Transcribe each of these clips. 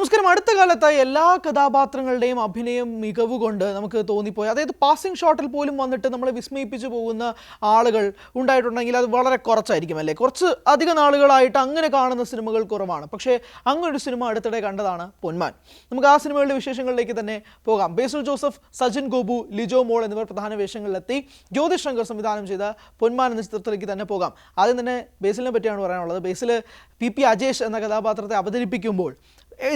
നമസ്കാരം. അടുത്ത കാലത്തായി എല്ലാ കഥാപാത്രങ്ങളുടെയും അഭിനയം മികവ് കൊണ്ട് നമുക്ക് തോന്നിപ്പോയി. അതായത് പാസിംഗ് ഷോട്ടിൽ പോലും വന്നിട്ട് നമ്മളെ വിസ്മയിപ്പിച്ചു പോകുന്ന ആളുകൾ ഉണ്ടായിട്ടുണ്ടെങ്കിൽ അത് വളരെ കുറച്ചായിരിക്കും അല്ലേ? കുറച്ച് അധിക നാളുകളായിട്ട് അങ്ങനെ കാണുന്ന സിനിമകൾ കുറവാണ്. പക്ഷേ അങ്ങനൊരു സിനിമ അടുത്തിടെ കണ്ടതാണ് പൊന്മാൻ. നമുക്ക് ആ സിനിമകളുടെ വിശേഷങ്ങളിലേക്ക് തന്നെ പോകാം. ബേസിൽ ജോസഫ് സജിൻ ഗോപു ലിജോ മോൾ എന്നിവർ പ്രധാന വേഷങ്ങളിലെത്തി. ജ്യോതിഷ് ശങ്കർ സംവിധാനം ചെയ്ത പൊന്മാൻ എന്ന ചിത്രത്തിലേക്ക് തന്നെ പോകാം. ആദ്യം തന്നെ ബേസിലിനെ പറ്റിയാണ് പറയാനുള്ളത്. ബേസിൽ പി പി അജേഷ് എന്ന കഥാപാത്രത്തെ അവതരിപ്പിക്കുമ്പോൾ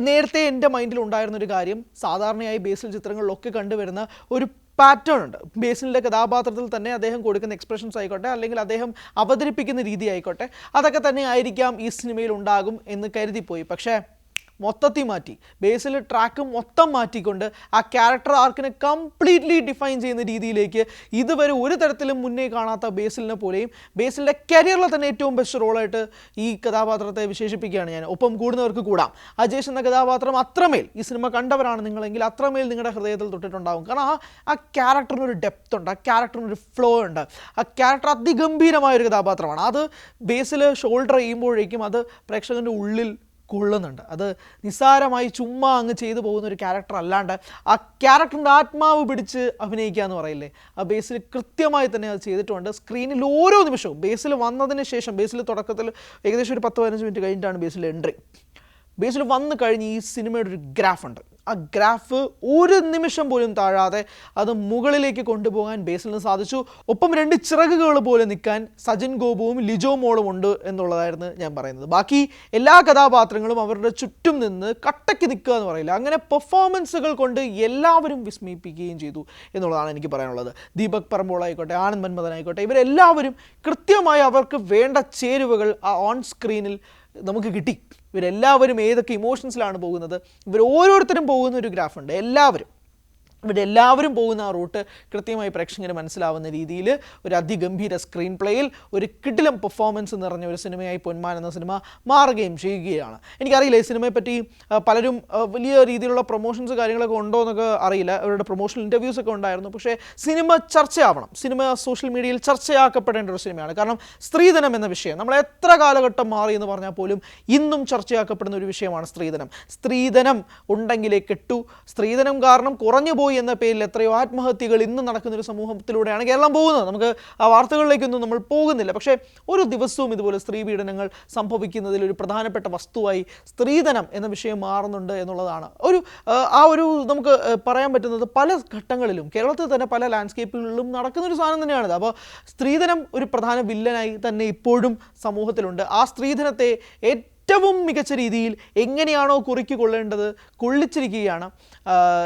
നേരത്തെ എന്റെ മൈൻഡിൽ ഉണ്ടായിരുന്ന ഒരു കാര്യം സാധാരണയായി ബേസിൽ ചിത്രങ്ങളിലൊക്കെ കണ്ടുവരുന്ന ഒരു പാറ്റേൺ ഉണ്ട്. ബേസിലിന്റെ കഥാപാത്രത്തിൽ തന്നെ അദ്ദേഹം കൊടുക്കുന്ന എക്സ്പ്രഷൻസ് ആയിക്കോട്ടെ അല്ലെങ്കിൽ അദ്ദേഹം അവതരിപ്പിക്കുന്ന രീതി ആയിക്കോട്ടെ അതൊക്കെ തന്നെ ആയിരിക്കാം ഈ സിനിമയിൽ ഉണ്ടാകും എന്ന് കരുതിപ്പോയി. പക്ഷേ മൊത്തത്തിൽ മാറ്റി. ബേസിൽ ട്രാക്ക് മൊത്തം മാറ്റിക്കൊണ്ട് ആ ക്യാരക്ടർ ആർക്കിനെ കംപ്ലീറ്റ്ലി ഡിഫൈൻ ചെയ്യുന്ന രീതിയിലേക്ക് ഇതുവരെ ഒരു തരത്തിലും മുന്നേ കാണാത്ത ബേസിലിനെ പോലെയും ബേസിലിന്റെ കരിയറിലെ തന്നെ ഏറ്റവും ബെസ്റ്റ് റോളായിട്ട് ഈ കഥാപാത്രത്തെ വിശേഷിപ്പിക്കുകയാണ് ഞാൻ. ഒപ്പം കൂടുന്നവർക്ക് കൂടാം. അജേഷ് എന്ന കഥാപാത്രം അത്രമേൽ ഈ സിനിമ കണ്ടവരാണ് നിങ്ങളെങ്കിൽ അത്രമേൽ നിങ്ങളുടെ ഹൃദയത്തിൽ തൊട്ടിട്ടുണ്ടാകും കാരണം ആ ആ ക്യാരക്ടറിന് ഒരു ഡെപ്ത് ഉണ്ട് ആ ക്യാരക്ടറിന് ഒരു ഫ്ലോ ഉണ്ട്. ആ ക്യാരക്ടർ അതിഗംഭീരമായ ഒരു കഥാപാത്രമാണ്. അത് ബേസിൽ ഷോൾഡർ ചെയ്യുമ്പോഴേക്കും അത് പ്രേക്ഷകന്റെ ഉള്ളിൽ കൊള്ളുന്നുണ്ട്. അത് നിസ്സാരമായി ചുമ്മാ അങ്ങ് ചെയ്തു പോകുന്ന ഒരു ക്യാരക്ടർ അല്ലാണ്ട് ആ ക്യാരക്ടറിന്റെ ആത്മാവ് പിടിച്ച് അഭിനയിക്കുക എന്ന് പറയില്ലേ? ആ ബേസിൽ കൃത്യമായി തന്നെ അത് ചെയ്തിട്ടുണ്ട്. സ്ക്രീനിൽ ഓരോ നിമിഷവും ബേസിൽ വന്നതിന് ശേഷം ബേസിൽ തുടക്കത്തിൽ ഏകദേശം ഒരു പത്ത് പതിനഞ്ച് മിനിറ്റ് കഴിഞ്ഞിട്ടാണ് ബേസിൽ എൻട്രി ബേസിൽ വന്നു കഴിഞ്ഞ് ഈ സിനിമയുടെ ഒരു ഗ്രാഫുണ്ട്. ആ ഗ്രാഫ് ഒരു നിമിഷം പോലും താഴാതെ അത് മുകളിലേക്ക് കൊണ്ടുപോകാൻ ബേസിലിന് സാധിച്ചു. ഒപ്പം രണ്ട് ചിറകുകൾ പോലെ നിൽക്കാൻ സജിൻ ഗോപുവും ലിജോ മോളും ഉണ്ട് എന്നുള്ളതായിരുന്നു ഞാൻ പറയുന്നത്. ബാക്കി എല്ലാ കഥാപാത്രങ്ങളും അവരുടെ ചുറ്റും നിന്ന് കട്ടയ്ക്ക് നിൽക്കുക എന്ന് പറയില്ല. അങ്ങനെ പെർഫോമൻസുകൾ കൊണ്ട് എല്ലാവരും വിസ്മയിപ്പിക്കുകയും ചെയ്തു എന്നുള്ളതാണ് എനിക്ക് പറയാനുള്ളത്. ദീപക് പറമ്പോൾ ആയിക്കോട്ടെ ആനന്ദ് മന്മഥൻ ആയിക്കോട്ടെ ഇവരെല്ലാവരും കൃത്യമായി അവർക്ക് വേണ്ട ചേരുവകൾ ആ ഓൺ സ്ക്രീനിൽ നമുക്ക് കിട്ടി. ഇവരെല്ലാവരും ഏതൊക്കെ ഇമോഷൻസിലാണ് പോകുന്നത്? ഇവർ ഓരോരുത്തരും പോകുന്ന ഒരു ഗ്രാഫുണ്ട്. എല്ലാവരും. ഇവരെല്ലാവരും പോകുന്ന ആ റൂട്ട് കൃത്യമായി പ്രേക്ഷകന് മനസ്സിലാവുന്ന രീതിയിൽ ഒരു അതിഗംഭീര സ്ക്രീൻ പ്ലേയിൽ ഒരു കിടിലം പെർഫോമൻസ് നിറഞ്ഞ ഒരു സിനിമയായി പൊന്മാൻ എന്ന സിനിമ മാറുകയും ചെയ്യുകയാണ്. എനിക്കറിയില്ല ഈ സിനിമയെ പറ്റി പലരും വലിയ രീതിയിലുള്ള പ്രൊമോഷൻസ് കാര്യങ്ങളൊക്കെ ഉണ്ടോ എന്നൊക്കെ അറിയില്ല. അവരുടെ പ്രൊമോഷണൽ ഇന്റർവ്യൂസ് ഒക്കെ ഉണ്ടായിരുന്നു. പക്ഷേ സിനിമ ചർച്ചയാവണം. സിനിമ സോഷ്യൽ മീഡിയയിൽ ചർച്ചയാക്കപ്പെടേണ്ട ഒരു സിനിമയാണ്. കാരണം സ്ത്രീധനം എന്ന വിഷയം നമ്മൾ എത്ര കാലഘട്ടം മാറി എന്ന് പറഞ്ഞാൽ പോലും ഇന്നും ചർച്ചയാക്കപ്പെടുന്ന ഒരു വിഷയമാണ് സ്ത്രീധനം. സ്ത്രീധനം ഉണ്ടെങ്കിലേ കെട്ടു. സ്ത്രീധനം കാരണം കുറഞ്ഞു പോയി എന്ന പേരിൽ എത്രയോ ആത്മഹത്യകൾ ഇന്ന് നടക്കുന്ന ഒരു സമൂഹത്തിലൂടെയാണ് കേരളം പോകുന്നത്. നമുക്ക് ആ വാർത്തകളിലേക്കൊന്നും നമ്മൾ പോകുന്നില്ല. പക്ഷേ ഒരു ദിവസവും ഇതുപോലെ സ്ത്രീ പീഡനങ്ങൾ സംഭവിക്കുന്നതിൽ ഒരു പ്രധാനപ്പെട്ട വസ്തുവായി സ്ത്രീധനം എന്ന വിഷയം മാറുന്നുണ്ട് എന്നുള്ളതാണ്. ഒരു ആ, ഒരു നമുക്ക് പറയാൻ പറ്റുന്നത് പല ഘട്ടങ്ങളിലും കേരളത്തിൽ തന്നെ പല ലാൻഡ്സ്കേപ്പുകളിലും നടക്കുന്ന ഒരു സാധനം തന്നെയാണിത്. അപ്പോൾ സ്ത്രീധനം ഒരു പ്രധാന വില്ലനായി തന്നെ ഇപ്പോഴും സമൂഹത്തിലുണ്ട്. ആ സ്ത്രീധനത്തെ ഏറ്റവും മികച്ച രീതിയിൽ എങ്ങനെയാണോ കുറിക്ക് കൊള്ളേണ്ടത് കൊള്ളിച്ചിരിക്കുകയാണ്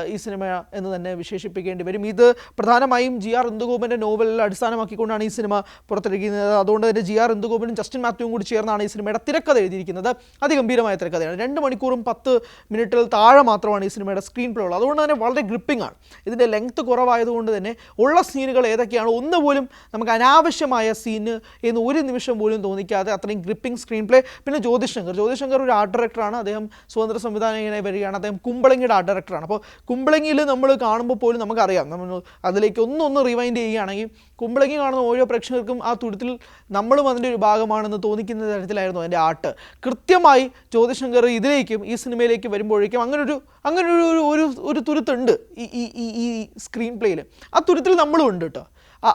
ഈ സിനിമ എന്ന് തന്നെ വിശേഷിപ്പിക്കേണ്ടി വരും. ഇത് പ്രധാനമായും ജി ആർ ഇന്ദുഗോപന്റെ നോവലിൽ അടിസ്ഥാനമാക്കിക്കൊണ്ടാണ് ഈ സിനിമ പുറത്തിറക്കുന്നത് അതുകൊണ്ട് തന്നെ ജി ആർ ഇന്ദുഗോപനും ജസ്റ്റിൻ മാത്യുവും കൂടി ചേർന്നാണ് ഈ സിനിമയുടെ തിരക്കഥ എഴുതിയിരിക്കുന്നത്. അതിഗംഭീരമായ തിരക്കഥയാണ്. രണ്ട് മണിക്കൂറും പത്ത് മിനിറ്റിൽ താഴെ മാത്രമാണ് ഈ സിനിമയുടെ സ്ക്രീൻ പ്ലേ ഉള്ളത്. അതുകൊണ്ട് തന്നെ വളരെ ഗ്രിപ്പിംഗ് ആണ്. ഇതിന്റെ ലെങ്ത് കുറവായതുകൊണ്ട് തന്നെ ഉള്ള സീനുകൾ ഏതൊക്കെയാണ് ഒന്ന് പോലും നമുക്ക് അനാവശ്യമായ സീന് എന്ന് ഒരു നിമിഷം പോലും തോന്നിക്കാതെ അത്രയും ഗ്രിപ്പിംഗ് സ്ക്രീൻ പ്ലേ പിന്നെ ജ്യോതിഷ് ശങ്കർ ജ്യോതിഷ് ശങ്കർ ഒരു ആർട്ട് ഡയറക്ടറാണ് അദ്ദേഹം സ്വതന്ത്ര സംവിധായകനായി വരികയാണ്. അദ്ദേഹം കുമ്പളങ്ങിയുടെ ആർട്ട് ഡയറക്ടറാണ് അപ്പോൾ കുമ്പളങ്ങിയിൽ നമ്മൾ കാണുമ്പോൾ പോലും നമുക്കറിയാം. നമ്മൾ അതിലേക്ക് ഒന്നൊന്ന് റിവൈൻഡ് ചെയ്യുകയാണെങ്കിൽ കുമ്പളങ്ങി കാണുന്ന ഓരോ പ്രേക്ഷകർക്കും ആ തുരുത്തിൽ നമ്മളും അതിന്റെ ഒരു ഭാഗമാണെന്ന് തോന്നിക്കുന്ന തരത്തിലായിരുന്നു അതിന്റെ ആർട്ട് കൃത്യമായി ജ്യോതിശങ്കർ ഇതിലേക്കും ഈ സിനിമയിലേക്ക് വരുമ്പോഴേക്കും അങ്ങനൊരു അങ്ങനൊരു അങ്ങനെ ഒരു ഒരു- തുരുത്തുണ്ട് ഈ ഈ ഈ സ്ക്രീൻ പ്ലേയിൽ ആ തുരുത്തിൽ നമ്മളും ഉണ്ട് കേട്ടോ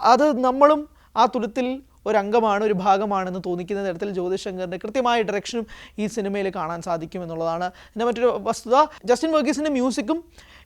അത് നമ്മളും ആ തുരുത്തിൽ ഒരു അംഗമാണ് ഒരു ഭാഗമാണെന്ന് തോന്നിക്കുന്ന തരത്തിൽ ജ്യോതിഷ് ശങ്കറിന്റെ കൃത്യമായ ഡയറക്ഷനും ഈ സിനിമയിൽ കാണാൻ സാധിക്കും എന്നുള്ളതാണ് പിന്നെ മറ്റൊരു വസ്തുത ജസ്റ്റിൻ വർഗീസിന്റെ മ്യൂസിക്കും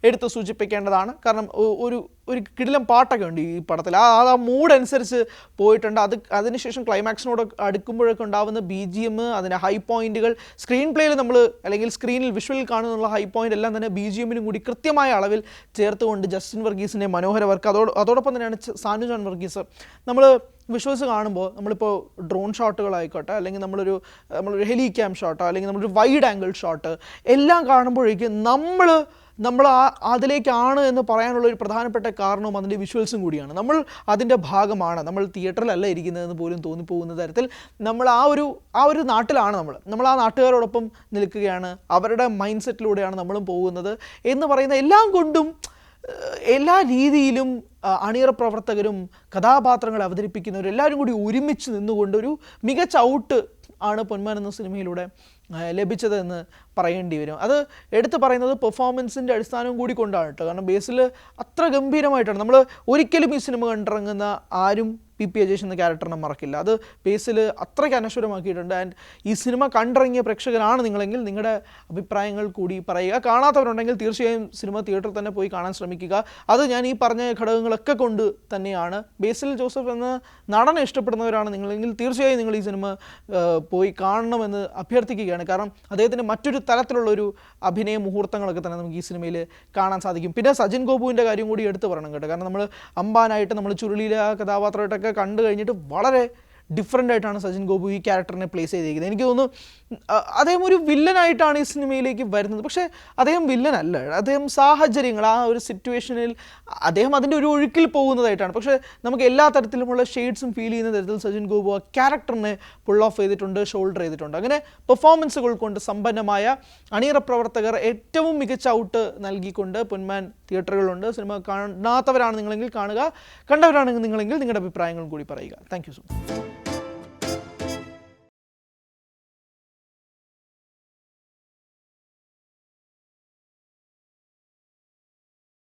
എടുത്ത് സൂചിപ്പിക്കേണ്ടതാണ്. കാരണം ഒരു ഒരു കിടിലം പാട്ടൊക്കെ ഉണ്ട് ഈ പടത്തിൽ. ആ ആ മൂഡ് അനുസരിച്ച് പോയിട്ടുണ്ട്. അത് അതിനുശേഷം ക്ലൈമാക്സിനോട് അടുക്കുമ്പോഴൊക്കെ ഉണ്ടാവുന്ന ബി ജി എം അതിന്റെ ഹൈ പോയിന്റുകൾ സ്ക്രീൻ പ്ലേയിൽ നമ്മൾ അല്ലെങ്കിൽ സ്ക്രീനിൽ വിഷ്വലിൽ കാണുന്നുള്ള ഹൈ പോയിന്റ് എല്ലാം തന്നെ ബി ജി എമ്മിനും കൂടി കൃത്യമായ അളവിൽ ചേർത്തുകൊണ്ട് ജസ്റ്റിൻ വർഗീസിന്റെ മനോഹര വർക്ക് അതോ അതോടൊപ്പം തന്നെയാണ് സാനുജാൻ വർഗീസ്. നമ്മൾ വിഷ്വൽസ് കാണുമ്പോൾ നമ്മളിപ്പോൾ ഡ്രോൺ ഷോട്ടുകളായിക്കോട്ടെ അല്ലെങ്കിൽ നമ്മളൊരു നമ്മളൊരു ഹെലി ക്യാം ഷോട്ടോ അല്ലെങ്കിൽ നമ്മളൊരു വൈഡ് ആംഗിൾ ഷോട്ട് എല്ലാം കാണുമ്പോഴേക്കും നമ്മൾ നമ്മൾ ആ അതിലേക്കാണ് എന്ന് പറയാനുള്ള ഒരു പ്രധാനപ്പെട്ട കാരണവും അതിന്റെ വിഷ്വൽസും കൂടിയാണ്. നമ്മൾ അതിന്റെ ഭാഗമാണ്. നമ്മൾ തിയേറ്ററിലല്ല ഇരിക്കുന്നതെന്ന് പോലും തോന്നിപ്പോകുന്ന തരത്തിൽ നമ്മൾ ആ ഒരു ആ ഒരു നാട്ടിലാണ് നമ്മൾ. നമ്മൾ ആ നാട്ടുകാരോടൊപ്പം നിൽക്കുകയാണ്. അവരുടെ മൈൻഡ് സെറ്റിലൂടെയാണ് നമ്മളും പോകുന്നത് എന്ന് പറയുന്ന എല്ലാം കൊണ്ടും എല്ലാ രീതിയിലും അണിയറ പ്രവർത്തകരും കഥാപാത്രങ്ങളെ അവതരിപ്പിക്കുന്നവരും എല്ലാവരും കൂടി ഒരുമിച്ച് നിന്നുകൊണ്ട് ഒരു മികച്ച ഔട്ട് ആണ് പൊന്മാൻ എന്ന സിനിമയിലൂടെ ലഭിച്ചതെന്ന് പറയേണ്ടി വരും. അത് എടുത്തു പറയുന്നത് പെർഫോമൻസിന്റെ അടിസ്ഥാനവും കൂടി കൊണ്ടാണ് കേട്ടോ. കാരണം ബേസിൽ അത്ര ഗംഭീരമായിട്ടാണ്. നമ്മൾ ഒരിക്കലും ഈ സിനിമ കണ്ടിറങ്ങുന്ന ആരും പി പി അജേഷ് എന്ന ക്യാരക്ടറിനെ മറക്കില്ല. അത് പേസിൽ അത്രയ്ക്ക് അനശ്വരമാക്കിയിട്ടുണ്ട്. ആൻഡ് ഈ സിനിമ കണ്ടിറങ്ങിയ പ്രേക്ഷകരാണ് നിങ്ങളെങ്കിൽ നിങ്ങളുടെ അഭിപ്രായങ്ങൾ കൂടി പറയുക. കാണാത്തവരുണ്ടെങ്കിൽ തീർച്ചയായും സിനിമ തിയേറ്ററിൽ തന്നെ പോയി കാണാൻ ശ്രമിക്കുക. അത് ഞാൻ ഈ പറഞ്ഞ ഘടകങ്ങളൊക്കെ കൊണ്ട് തന്നെയാണ്. ബേസിൽ ജോസഫ് എന്ന നടനെ ഇഷ്ടപ്പെടുന്നവരാണ് നിങ്ങളെങ്കിൽ തീർച്ചയായും നിങ്ങൾ ഈ സിനിമ പോയി കാണണമെന്ന് അഭ്യർത്ഥിക്കുകയാണ്. കാരണം അദ്ദേഹത്തിന്റെ മറ്റൊരു തരത്തിലുള്ള ഒരു അഭിനയ മുഹൂർത്തങ്ങളൊക്കെ തന്നെ നമുക്ക് ഈ സിനിമയിൽ കാണാൻ സാധിക്കും. പിന്നെ സജിൻ ഗോപുവിന്റെ കാര്യം കൂടി എടുത്തു പറയണം കേട്ടോ. കാരണം നമ്മൾ അമ്പാനായിട്ട് നമ്മൾ ചുരുളിയിലെ ആ കഥാപാത്രമായിട്ടൊക്കെ കണ്ടു കഴിഞ്ഞിട്ട് വളരെ ഡിഫറെന്റ് ആയിട്ടാണ് സജിൻ ഗോപു ഈ ക്യാരക്ടറിനെ പ്ലേസ് ചെയ്തിരിക്കുന്നത്. എനിക്ക് തോന്നുന്നു അദ്ദേഹം ഒരു വില്ലനായിട്ടാണ് ഈ സിനിമയിലേക്ക് വരുന്നത്. പക്ഷേ അദ്ദേഹം വില്ലനല്ല. അദ്ദേഹം സാഹചര്യങ്ങൾ ആ ഒരു സിറ്റുവേഷനിൽ അദ്ദേഹം അതിന്റെ ഒരു ഒഴുക്കിൽ പോകുന്നതായിട്ടാണ്. പക്ഷേ നമുക്ക് എല്ലാ തരത്തിലുമുള്ള ഷെയ്ഡ്സും ഫീൽ ചെയ്യുന്ന തരത്തിൽ സജിൻ ഗോപു ആ ക്യാരക്ടറിനെ പുൾ ഓഫ് ചെയ്തിട്ടുണ്ട് ഷോൾഡർ ചെയ്തിട്ടുണ്ട്. അങ്ങനെ പെർഫോമൻസുകൾ കൊണ്ട് സമ്പന്നമായ അണിയറ പ്രവർത്തകർ ഏറ്റവും മികച്ച ഔട്ട് നൽകിക്കൊണ്ട് പൊന്മാൻ തിയേറ്ററുകളുണ്ട്. സിനിമ കാണാത്തവരാണ് നിങ്ങളെങ്കിൽ കാണുക കണ്ടവരാണെങ്കിൽ നിങ്ങളെങ്കിൽ നിങ്ങളുടെ അഭിപ്രായങ്ങളും കൂടി പറയുക. Thank so much